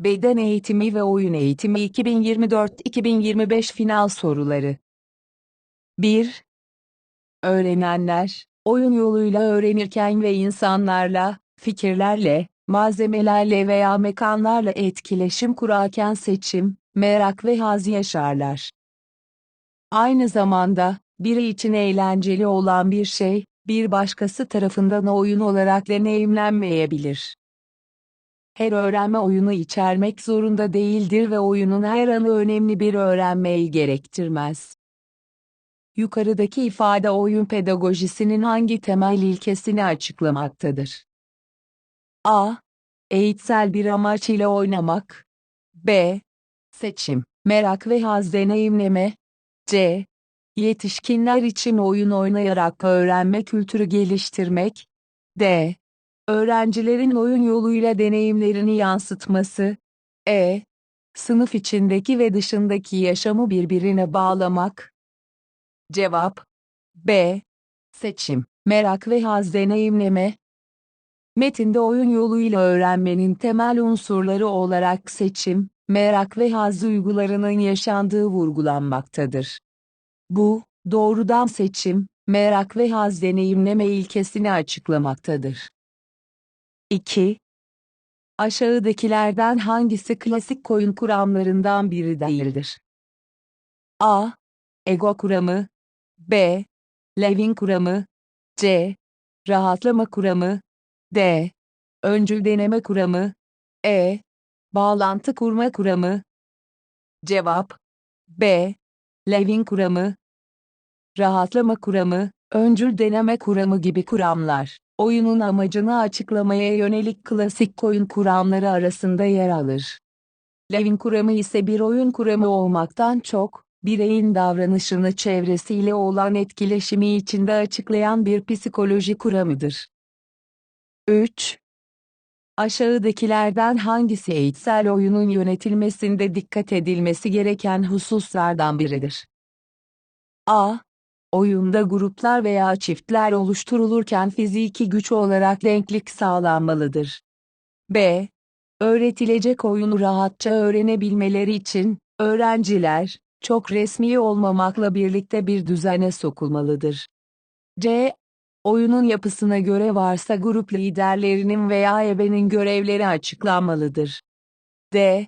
Beden eğitimi ve oyun eğitimi 2024-2025 final soruları. 1. Öğrenenler, oyun yoluyla öğrenirken ve insanlarla, fikirlerle, malzemelerle veya mekanlarla etkileşim kurarken seçim, merak ve haz yaşarlar. Aynı zamanda, biri için eğlenceli olan bir şey, bir başkası tarafından oyun olarak deneyimlenmeyebilir. Her öğrenme oyunu içermek zorunda değildir ve oyunun her anı önemli bir öğrenmeyi gerektirmez. Yukarıdaki ifade oyun pedagojisinin hangi temel ilkesini açıklamaktadır? A. Eğitsel bir amaç ile oynamak. B. Seçim, merak ve haz deneyimleme. C. Yetişkinler için oyun oynayarak öğrenme kültürü geliştirmek. D. Öğrencilerin oyun yoluyla deneyimlerini yansıtması. E. Sınıf içindeki ve dışındaki yaşamı birbirine bağlamak. Cevap B. Seçim, merak ve haz deneyimleme. Metinde oyun yoluyla öğrenmenin temel unsurları olarak seçim, merak ve haz duygularının yaşandığı vurgulanmaktadır. Bu, doğrudan seçim, merak ve haz deneyimleme ilkesini açıklamaktadır. 2. Aşağıdakilerden hangisi klasik oyun kuramlarından biri değildir? A. Ego kuramı B. Levin kuramı C. Rahatlama kuramı D. Öncül deneme kuramı E. Bağlantı kurma kuramı Cevap B. Levin kuramı Rahatlama kuramı, öncül deneme kuramı gibi kuramlar, oyunun amacını açıklamaya yönelik klasik oyun kuramları arasında yer alır. Levin kuramı ise bir oyun kuramı olmaktan çok, bireyin davranışını çevresiyle olan etkileşimi içinde açıklayan bir psikoloji kuramıdır. 3. Aşağıdakilerden hangisi eğitsel oyunun yönetilmesinde dikkat edilmesi gereken hususlardan biridir? A. Oyunda gruplar veya çiftler oluşturulurken fiziki güç olarak denklik sağlanmalıdır. B. Öğretilecek oyunu rahatça öğrenebilmeleri için, öğrenciler, çok resmi olmamakla birlikte bir düzene sokulmalıdır. C. Oyunun yapısına göre varsa grup liderlerinin veya ebenin görevleri açıklanmalıdır. D.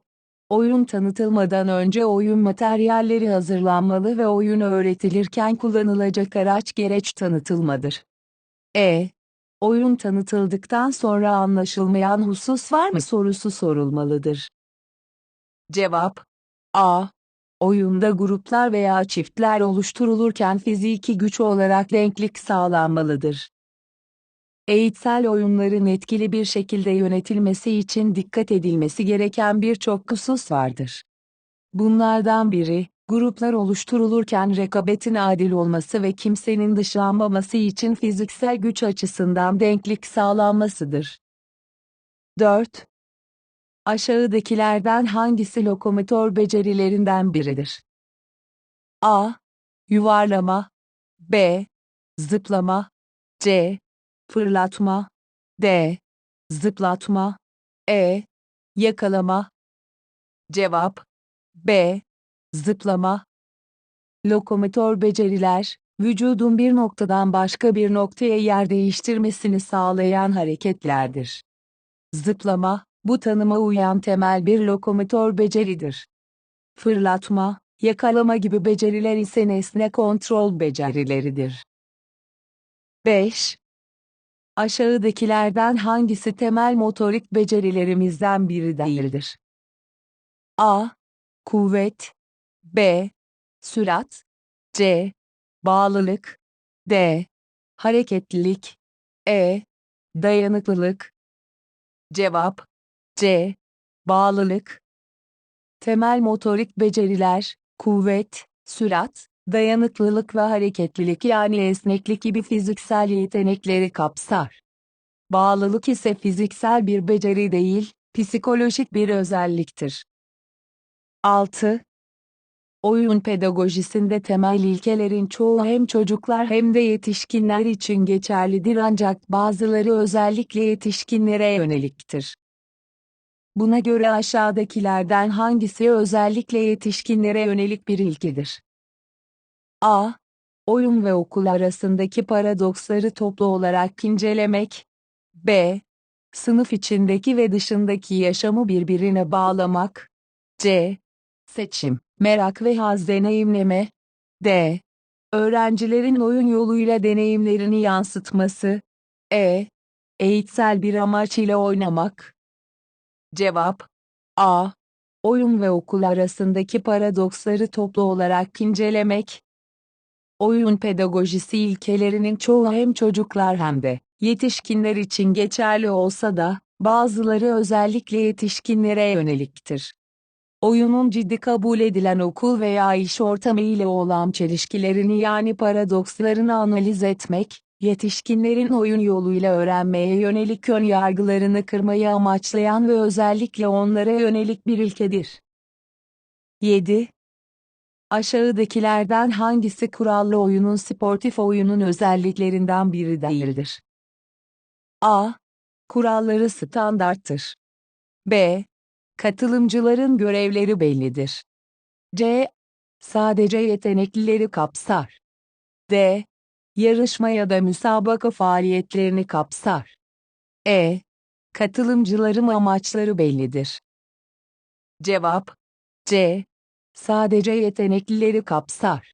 Oyun tanıtılmadan önce oyun materyalleri hazırlanmalı ve oyun öğretilirken kullanılacak araç gereç tanıtılmadır. E. Oyun tanıtıldıktan sonra anlaşılmayan husus var mı sorusu sorulmalıdır. Cevap A. Oyunda gruplar veya çiftler oluşturulurken fiziki güç olarak denklik sağlanmalıdır. Eğitsel oyunların etkili bir şekilde yönetilmesi için dikkat edilmesi gereken birçok husus vardır. Bunlardan biri, gruplar oluşturulurken rekabetin adil olması ve kimsenin dışlanmaması için fiziksel güç açısından denklik sağlanmasıdır. 4. Aşağıdakilerden hangisi lokomotor becerilerinden biridir? A. Yuvarlama B. Zıplama C. Fırlatma D. Zıplatma E. Yakalama Cevap B. Zıplama Lokomotor beceriler, vücudun bir noktadan başka bir noktaya yer değiştirmesini sağlayan hareketlerdir. Zıplama, bu tanıma uyan temel bir lokomotor beceridir. Fırlatma, yakalama gibi beceriler ise nesne kontrol becerileridir. 5. Aşağıdakilerden hangisi temel motorik becerilerimizden biri değildir? A. Kuvvet B. Sürat C. Bağlılık D. Hareketlilik E. Dayanıklılık Cevap C. Bağlılık Temel motorik beceriler, kuvvet, sürat, dayanıklılık ve hareketlilik yani esneklik gibi fiziksel yetenekleri kapsar. Bağlılık ise fiziksel bir beceri değil, psikolojik bir özelliktir. 6. Oyun pedagojisinde temel ilkelerin çoğu hem çocuklar hem de yetişkinler için geçerlidir ancak bazıları özellikle yetişkinlere yöneliktir. Buna göre aşağıdakilerden hangisi özellikle yetişkinlere yönelik bir ilkedir? A. Oyun ve okul arasındaki paradoksları toplu olarak incelemek. B. Sınıf içindeki ve dışındaki yaşamı birbirine bağlamak. C. Seçim, merak ve haz deneyimleme. D. Öğrencilerin oyun yoluyla deneyimlerini yansıtması. E. Eğitsel bir amaç ile oynamak. Cevap A. Oyun ve okul arasındaki paradoksları toplu olarak incelemek. Oyun pedagojisi ilkelerinin çoğu hem çocuklar hem de yetişkinler için geçerli olsa da, bazıları özellikle yetişkinlere yöneliktir. Oyunun ciddi kabul edilen okul veya iş ortamı ile olan çelişkilerini yani paradokslarını analiz etmek, yetişkinlerin oyun yoluyla öğrenmeye yönelik ön yargılarını kırmayı amaçlayan ve özellikle onlara yönelik bir ilkedir. 7. Aşağıdakilerden hangisi kurallı oyunun sportif oyunun özelliklerinden biri değildir? A. Kuralları standarttır. B. Katılımcıların görevleri bellidir. C. Sadece yeteneklileri kapsar. D. Yarışma ya da müsabaka faaliyetlerini kapsar. E. Katılımcıların amaçları bellidir. Cevap C. Sadece yeteneklileri kapsar.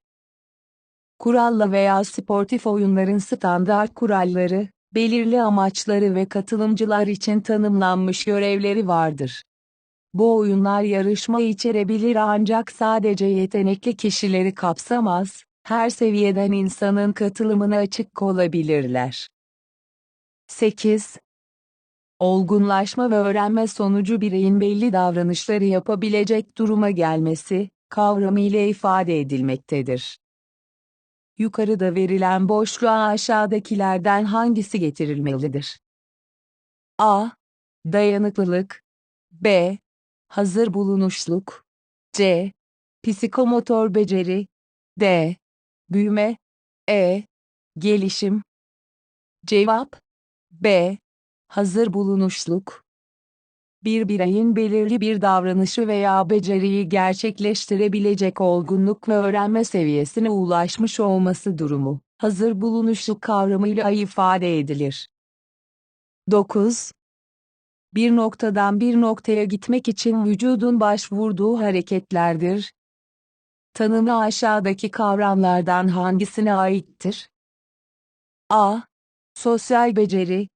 Kuralla veya sportif oyunların standart kuralları, belirli amaçları ve katılımcılar için tanımlanmış görevleri vardır. Bu oyunlar yarışma içerebilir ancak sadece yetenekli kişileri kapsamaz, her seviyeden insanın katılımına açık olabilirler. 8. Olgunlaşma ve öğrenme sonucu bireyin belli davranışları yapabilecek duruma gelmesi, kavramı ile ifade edilmektedir. Yukarıda verilen boşluğa aşağıdakilerden hangisi getirilmelidir? A. Dayanıklılık B. Hazır bulunuşluk C. Psikomotor beceri D. Büyüme E. Gelişim Cevap B. Hazır bulunuşluk bir bireyin belirli bir davranışı veya beceriyi gerçekleştirebilecek olgunluk ve öğrenme seviyesine ulaşmış olması durumu, hazır bulunuşluk kavramıyla ifade edilir. 9. Bir noktadan bir noktaya gitmek için vücudun başvurduğu hareketlerdir. Tanımı aşağıdaki kavramlardan hangisine aittir? A. Sosyal beceri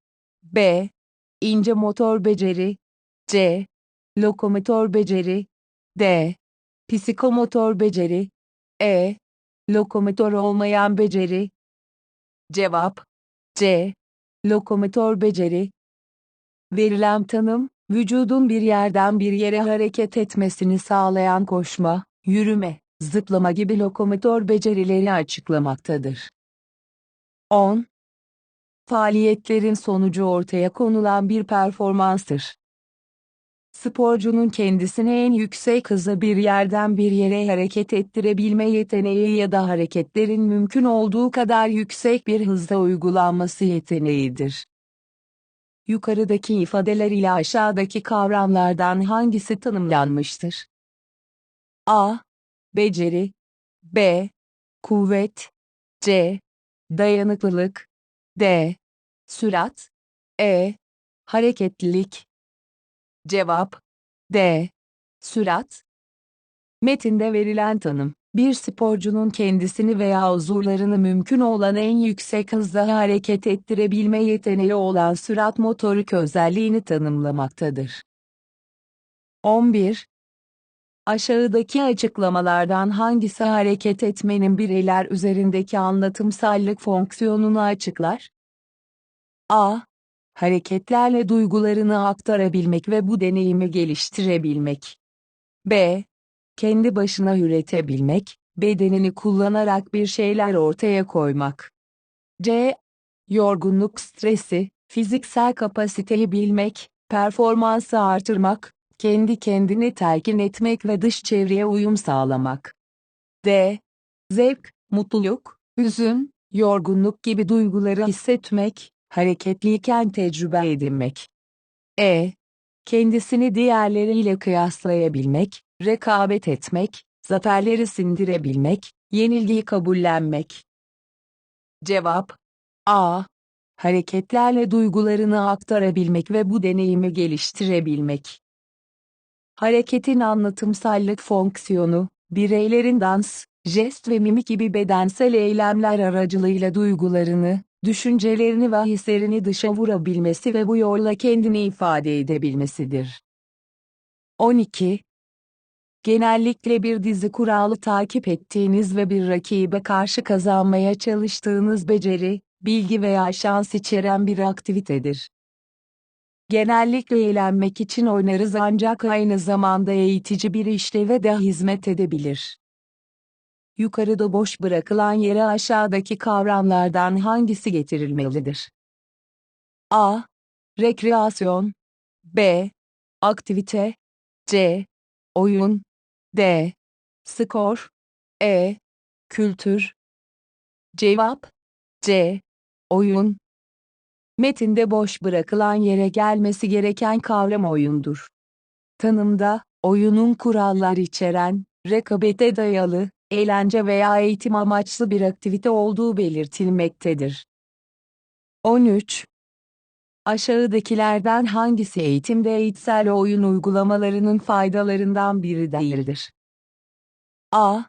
B. İnce motor beceri C. Lokomotor beceri D. Psikomotor beceri E. Lokomotor olmayan beceri Cevap C. Lokomotor beceri Verilen tanım, vücudun bir yerden bir yere hareket etmesini sağlayan koşma, yürüme, zıplama gibi lokomotor becerileri açıklamaktadır. 10. Faaliyetlerin sonucu ortaya konulan bir performanstır. Sporcunun kendisini en yüksek hızla bir yerden bir yere hareket ettirebilme yeteneği ya da hareketlerin mümkün olduğu kadar yüksek bir hızda uygulanması yeteneğidir. Yukarıdaki ifadeler ile aşağıdaki kavramlardan hangisi tanımlanmıştır? A. Beceri B. Kuvvet C. Dayanıklılık D. Sürat E. Hareketlilik Cevap D. Sürat Metinde verilen tanım, bir sporcunun kendisini veya uzuvlarını mümkün olan en yüksek hızda hareket ettirebilme yeteneği olan sürat motorik özelliğini tanımlamaktadır. 11. Aşağıdaki açıklamalardan hangisi hareket etmenin bireyler üzerindeki anlatımsallık fonksiyonunu açıklar? A hareketlerle duygularını aktarabilmek ve bu deneyimi geliştirebilmek. B. Kendi başına üretebilmek, bedenini kullanarak bir şeyler ortaya koymak. C. Yorgunluk stresi, fiziksel kapasiteyi bilmek, performansı artırmak, kendi kendini telkin etmek ve dış çevreye uyum sağlamak. D. Zevk, mutluluk, hüzün, yorgunluk gibi duyguları hissetmek, hareketliyken tecrübe edinmek. E. kendisini diğerleriyle kıyaslayabilmek, rekabet etmek, zaferleri sindirebilmek, yenilgiyi kabullenmek. Cevap A. Hareketlerle duygularını aktarabilmek ve bu deneyimi geliştirebilmek. Hareketin anlatımsallık fonksiyonu, bireylerin dans, jest ve mimik gibi bedensel eylemler aracılığıyla duygularını, düşüncelerini ve hislerini dışa vurabilmesi ve bu yolla kendini ifade edebilmesidir. 12. Genellikle bir dizi kuralı takip ettiğiniz ve bir rakibe karşı kazanmaya çalıştığınız beceri, bilgi veya şans içeren bir aktivitedir. Genellikle eğlenmek için oynarız ancak aynı zamanda eğitici bir işleve de hizmet edebilir. Yukarıda boş bırakılan yere aşağıdaki kavramlardan hangisi getirilmelidir? A. Rekreasyon B. Aktivite C. Oyun D. Skor E. Kültür Cevap C. Oyun Metinde boş bırakılan yere gelmesi gereken kavram oyundur. Tanımda, oyunun kurallar içeren, rekabete dayalı, eğlence veya eğitim amaçlı bir aktivite olduğu belirtilmektedir. 13. Aşağıdakilerden hangisi eğitimde eğitsel oyun uygulamalarının faydalarından biri değildir? A.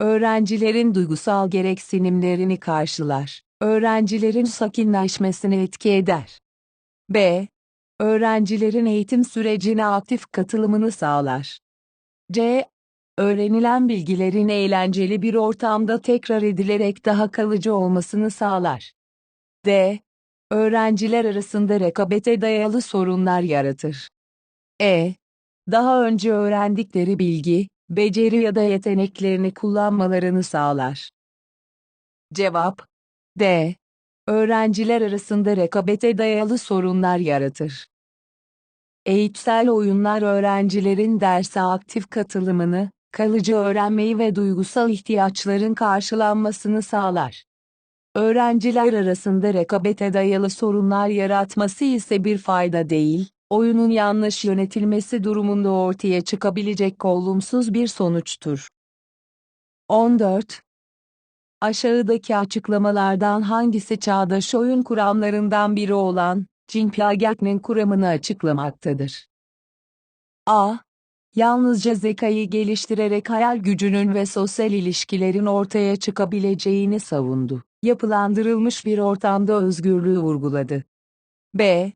Öğrencilerin duygusal gereksinimlerini karşılar. Öğrencilerin sakinleşmesine etki eder. B. Öğrencilerin eğitim sürecine aktif katılımını sağlar. C. Öğrenilen bilgilerin eğlenceli bir ortamda tekrar edilerek daha kalıcı olmasını sağlar. D. Öğrenciler arasında rekabete dayalı sorunlar yaratır. E. Daha önce öğrendikleri bilgi, beceri ya da yeteneklerini kullanmalarını sağlar. Cevap D. Öğrenciler arasında rekabete dayalı sorunlar yaratır. Eğitsel oyunlar öğrencilerin derse aktif katılımını, kalıcı öğrenmeyi ve duygusal ihtiyaçların karşılanmasını sağlar. Öğrenciler arasında rekabete dayalı sorunlar yaratması ise bir fayda değil, oyunun yanlış yönetilmesi durumunda ortaya çıkabilecek olumsuz bir sonuçtur. 14. Aşağıdaki açıklamalardan hangisi çağdaş oyun kuramlarından biri olan Jin Piaget'in kuramını açıklamaktadır? A. Yalnızca zekayı geliştirerek hayal gücünün ve sosyal ilişkilerin ortaya çıkabileceğini savundu. Yapılandırılmış bir ortamda özgürlüğü vurguladı. B.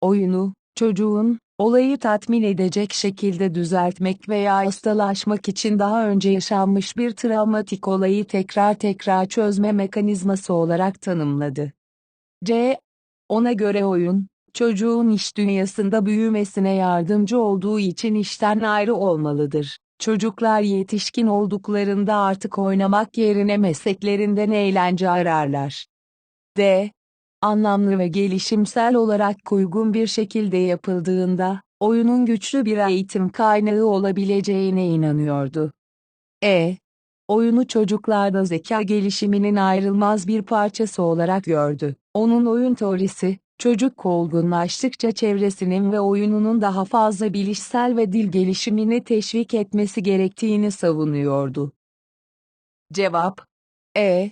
Oyunu, çocuğun, olayı tatmin edecek şekilde düzeltmek veya hastalaşmak için daha önce yaşanmış bir travmatik olayı tekrar tekrar çözme mekanizması olarak tanımladı. C. Ona göre oyun, çocuğun iş dünyasında büyümesine yardımcı olduğu için işten ayrı olmalıdır. Çocuklar yetişkin olduklarında artık oynamak yerine mesleklerinden eğlence ararlar. D anlamlı ve gelişimsel olarak uygun bir şekilde yapıldığında, oyunun güçlü bir eğitim kaynağı olabileceğine inanıyordu. E. Oyunu çocuklarda zeka gelişiminin ayrılmaz bir parçası olarak gördü. Onun oyun teorisi, çocuk olgunlaştıkça çevresinin ve oyununun daha fazla bilişsel ve dil gelişimini teşvik etmesi gerektiğini savunuyordu. Cevap E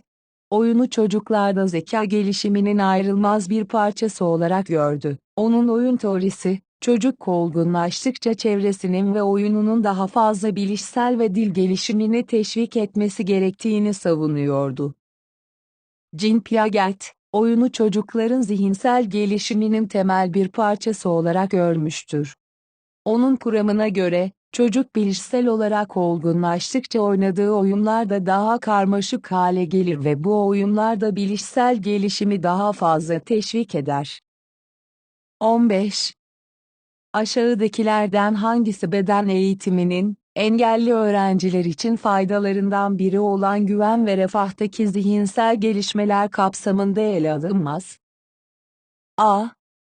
oyunu çocuklarda zeka gelişiminin ayrılmaz bir parçası olarak gördü. Onun oyun teorisi, çocuk olgunlaştıkça çevresinin ve oyununun daha fazla bilişsel ve dil gelişimini teşvik etmesi gerektiğini savunuyordu. Jean Piaget, oyunu çocukların zihinsel gelişiminin temel bir parçası olarak görmüştür. Onun kuramına göre, Çocuk bilişsel olarak olgunlaştıkça oynadığı oyunlarda daha karmaşık hale gelir ve bu oyunlarda bilişsel gelişimi daha fazla teşvik eder. 15. Aşağıdakilerden hangisi beden eğitiminin, engelli öğrenciler için faydalarından biri olan güven ve refahtaki zihinsel gelişmeler kapsamında ele alınmaz? A.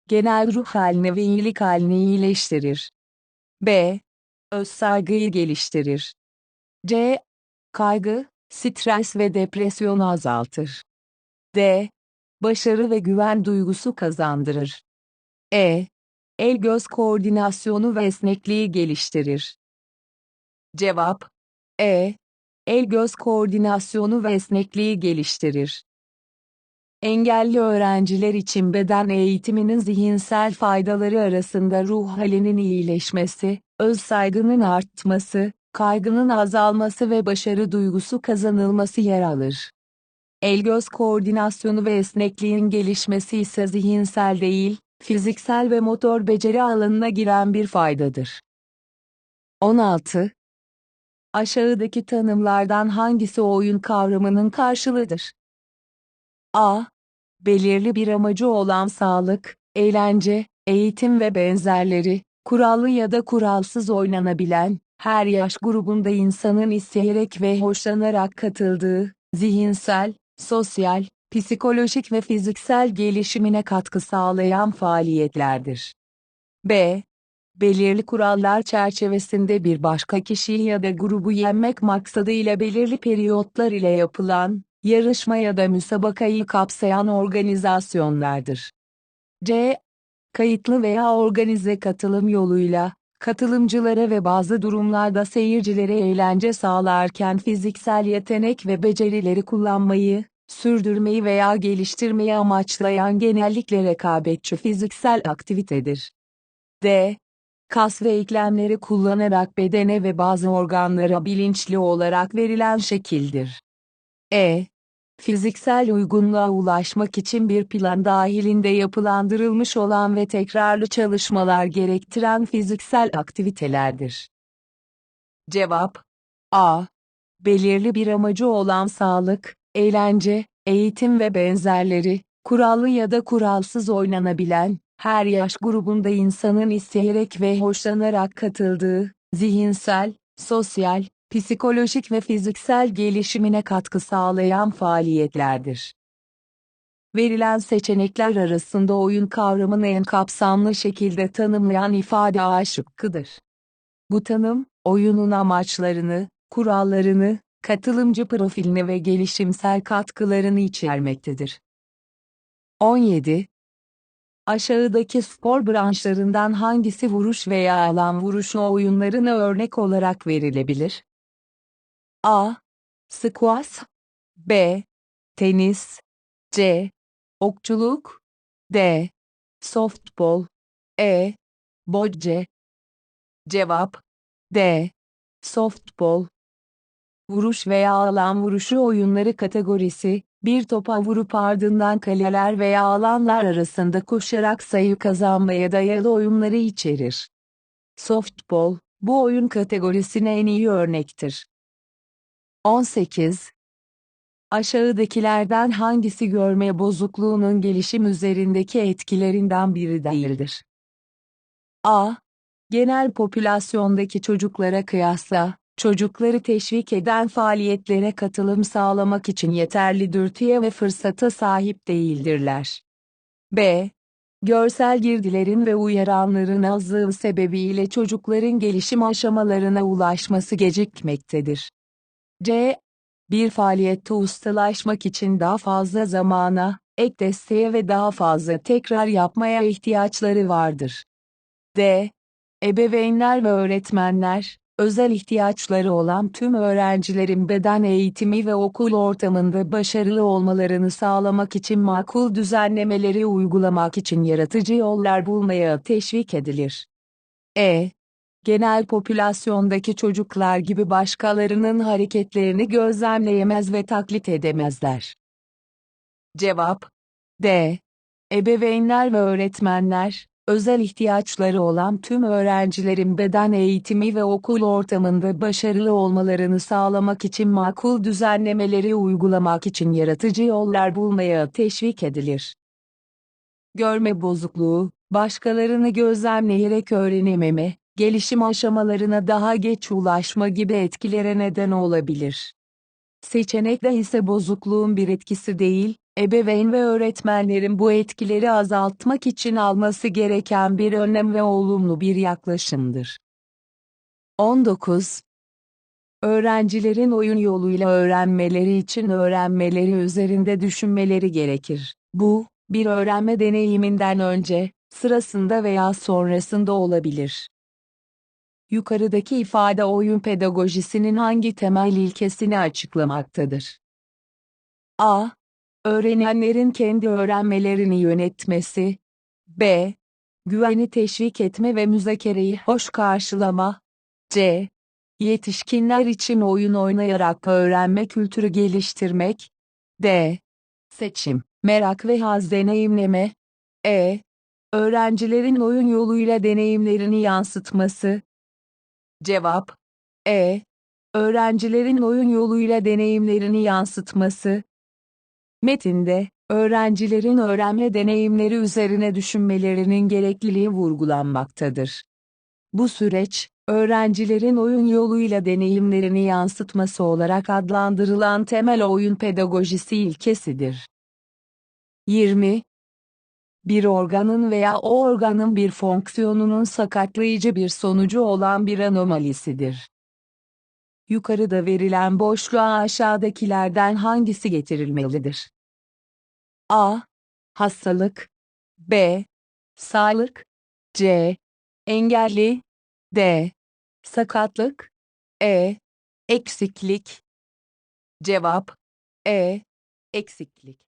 Genel ruh halini ve iyilik halini iyileştirir. B öz saygıyı geliştirir. C. Kaygı, stres ve depresyonu azaltır. D. Başarı ve güven duygusu kazandırır. E. El-göz koordinasyonu ve esnekliği geliştirir. Cevap E. El-göz koordinasyonu ve esnekliği geliştirir. Engelli öğrenciler için beden eğitiminin zihinsel faydaları arasında ruh halinin iyileşmesi, öz saygının artması, kaygının azalması ve başarı duygusu kazanılması yer alır. El-göz koordinasyonu ve esnekliğin gelişmesi ise zihinsel değil, fiziksel ve motor beceri alanına giren bir faydadır. 16. Aşağıdaki tanımlardan hangisi oyun kavramının karşılığıdır? A. Belirli bir amacı olan sağlık, eğlence, eğitim ve benzerleri, kurallı ya da kuralsız oynanabilen, her yaş grubunda insanın isteyerek ve hoşlanarak katıldığı, zihinsel, sosyal, psikolojik ve fiziksel gelişimine katkı sağlayan faaliyetlerdir. B. Belirli kurallar çerçevesinde bir başka kişiyi ya da grubu yenmek maksadıyla belirli periyotlar ile yapılan, yarışma ya da müsabakayı kapsayan organizasyonlardır. C. Kayıtlı veya organize katılım yoluyla, katılımcılara ve bazı durumlarda seyircilere eğlence sağlarken fiziksel yetenek ve becerileri kullanmayı, sürdürmeyi veya geliştirmeyi amaçlayan genellikle rekabetçi fiziksel aktivitedir. D. Kas ve eklemleri kullanarak bedene ve bazı organlara bilinçli olarak verilen şekildir. E. Fiziksel uygunluğa ulaşmak için bir plan dahilinde yapılandırılmış olan ve tekrarlı çalışmalar gerektiren fiziksel aktivitelerdir. Cevap A. Belirli bir amacı olan sağlık, eğlence, eğitim ve benzerleri, kurallı ya da kuralsız oynanabilen, her yaş grubunda insanın isteyerek ve hoşlanarak katıldığı, zihinsel, sosyal, psikolojik ve fiziksel gelişimine katkı sağlayan faaliyetlerdir. Verilen seçenekler arasında oyun kavramını en kapsamlı şekilde tanımlayan ifade A şıkkıdır. Bu tanım, oyunun amaçlarını, kurallarını, katılımcı profilini ve gelişimsel katkılarını içermektedir. 17. Aşağıdaki spor branşlarından hangisi vuruş veya alan vuruşu oyunlarına örnek olarak verilebilir? A. Squash B. Tenis C. Okçuluk D. Softball E. Bocce Cevap D. Softball Vuruş veya alan vuruşu oyunları kategorisi, bir topa vurup ardından kaleler veya alanlar arasında koşarak sayı kazanmaya dayalı oyunları içerir. Softball, bu oyun kategorisine en iyi örnektir. 18. Aşağıdakilerden hangisi görme bozukluğunun gelişim üzerindeki etkilerinden biri değildir? A. Genel popülasyondaki çocuklara kıyasla, çocukları teşvik eden faaliyetlere katılım sağlamak için yeterli dürtüye ve fırsata sahip değildirler. B. Görsel girdilerin ve uyaranların azlığı sebebiyle çocukların gelişim aşamalarına ulaşması gecikmektedir. C. Bir faaliyette ustalaşmak için daha fazla zamana, ek desteğe ve daha fazla tekrar yapmaya ihtiyaçları vardır. D. Ebeveynler ve öğretmenler, özel ihtiyaçları olan tüm öğrencilerin beden eğitimi ve okul ortamında başarılı olmalarını sağlamak için makul düzenlemeleri uygulamak için yaratıcı yollar bulmaya teşvik edilir. E. Genel popülasyondaki çocuklar gibi başkalarının hareketlerini gözlemleyemez ve taklit edemezler. Cevap D. Ebeveynler ve öğretmenler, özel ihtiyaçları olan tüm öğrencilerin beden eğitimi ve okul ortamında başarılı olmalarını sağlamak için makul düzenlemeleri uygulamak için yaratıcı yollar bulmaya teşvik edilir. Görme bozukluğu, başkalarını gözlemleyerek öğrenememe, gelişim aşamalarına daha geç ulaşma gibi etkilere neden olabilir. Seçenekte ise bozukluğun bir etkisi değil, ebeveyn ve öğretmenlerin bu etkileri azaltmak için alması gereken bir önlem ve olumlu bir yaklaşımdır. 19. Öğrencilerin oyun yoluyla öğrenmeleri için öğrenmeleri üzerinde düşünmeleri gerekir. Bu, bir öğrenme deneyiminden önce, sırasında veya sonrasında olabilir. Yukarıdaki ifade oyun pedagojisinin hangi temel ilkesini açıklamaktadır? A. Öğrenenlerin kendi öğrenmelerini yönetmesi. B. Güveni teşvik etme ve müzakereyi hoş karşılama. C. Yetişkinler için oyun oynayarak öğrenme kültürü geliştirmek. D. Seçim, merak ve haz deneyimleme. E. Öğrencilerin oyun yoluyla deneyimlerini yansıtması. Cevap E. Öğrencilerin oyun yoluyla deneyimlerini yansıtması. Metinde, öğrencilerin öğrenme deneyimleri üzerine düşünmelerinin gerekliliği vurgulanmaktadır. Bu süreç, öğrencilerin oyun yoluyla deneyimlerini yansıtması olarak adlandırılan temel oyun pedagojisi ilkesidir. 20. Bir organın veya o organın bir fonksiyonunun sakatlayıcı bir sonucu olan bir anomalisidir. Yukarıda verilen boşluğa aşağıdakilerden hangisi getirilmelidir? A. Hastalık B. Sağlık C. Engelli D. Sakatlık E. Eksiklik Cevap E. Eksiklik